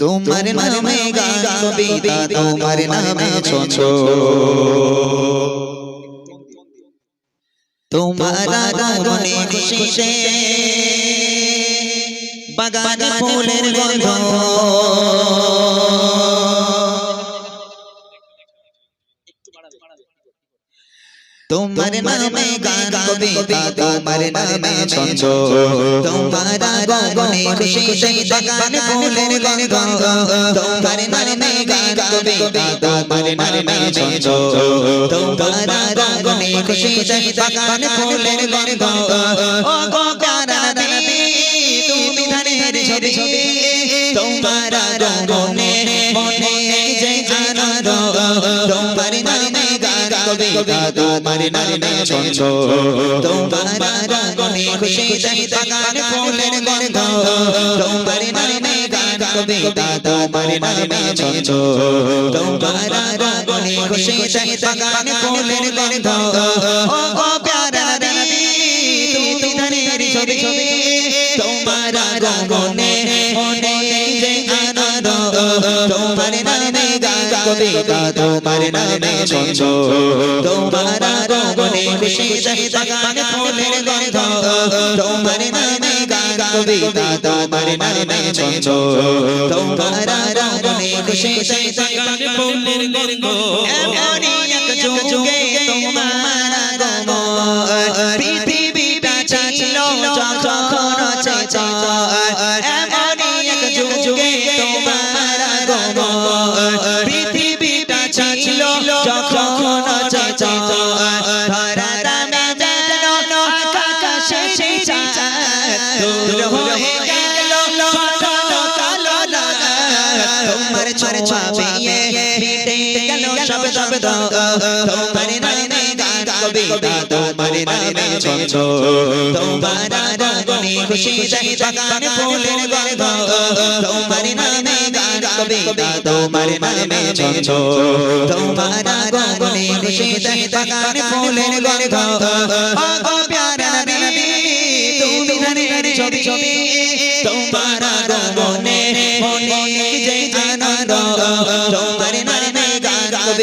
তোমার নামে গান কবিতা তোমার নামে ছোট তোমার আগমনে খুশিতে বাগানে ফুলের গন্ধ। তোমার নামে গান কবিতা তোমার নামে ছন্দ। তোমার আগমনে খুশিতে বাগানে ফুলের গন্ধ। তোমার নামে গান কবিতা তোমার নামে ছন্দ। তোমার আগমনে খুশিতে বাগানে ফুলের গন্ধ। ও গো নবী তুমি ধানের ছবি তোমার আগমনে কবিতা তোমার নামে ছন্দ তোমার আগমনে খুশিতে বাগানে ফুলের গন্ধ। তোমার নামে গান কবিতা তোমার নামে ছন্দ তোমার আগমনে খুশিতে বাগানে ফুলের গন্ধ। ও প্যারা নবী তুমি ধানের ছবি। তোমার আগমনে কবিতা তোমার নামে ছন্দ। তোমার আগমনে খুশিতে বাগানে ফুলের গন্ধ। তোমার নামে গান কবিতা তোমার নামে ছন্দ। তোমার আগমনে খুশিতে বাগানে ফুলের গন্ধ। এমনই তোমার ছোঁয়া পেয়ে মিটে গেল সব শব্দ তোমার নামে গান কবিতা তোমার নামে ছন্দ তোমার আগমনে খুশিতে বাগানে ফুলের গন্ধ। তোমার নামে গান কবিতা তোমার নামে ছন্দ তোমার আগমনে খুশিতে বাগানে ফুলের গন্ধ। ও গো প্যারা নবী তুমি ধানের ছবি ছবি। তোমার আগমনে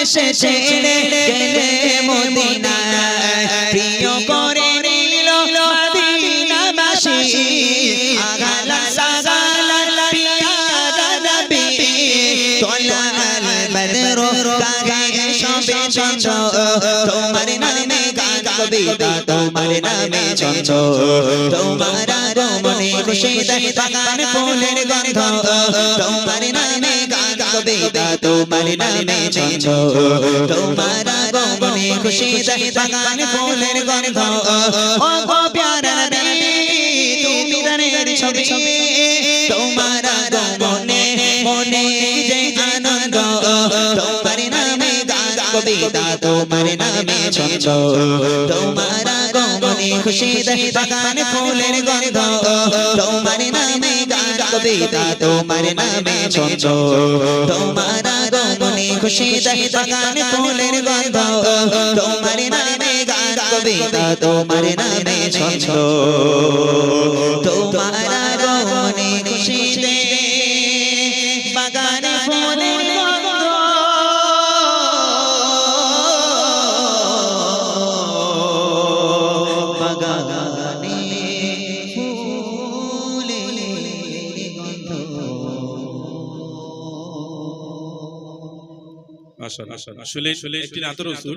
অবশেষে ছেড়ে গেলে মদিনায়। প্রিয় করে নিল মদিনাবাসী। তোমার নামে গান তোমার নামে চন্দ তোমার আগমনে খুশিতে বাগানে ফুলের গন্ধ। তোমার নামে গান তোমার নামে তোমার খুশিতে বাগানে ফুলের গন্ধ। ও গো প্যারা নবী তুমি ছবি। তোমার মনে যে আনন্দ। তোমার নামে গান তোমার নামে তোমার খুশিতে বাগানে ফুলের গন্ধ। তোমার নামে গান কবিতা, তোমার নামে ছন্দ। তোমার আগমনে খুশিতে বাগান ফুলের গন্ধ। তোমার নামে গান কবিতা, তোমার নামে ছন্দ। আসলে। আসলে একটি নাতর রসুল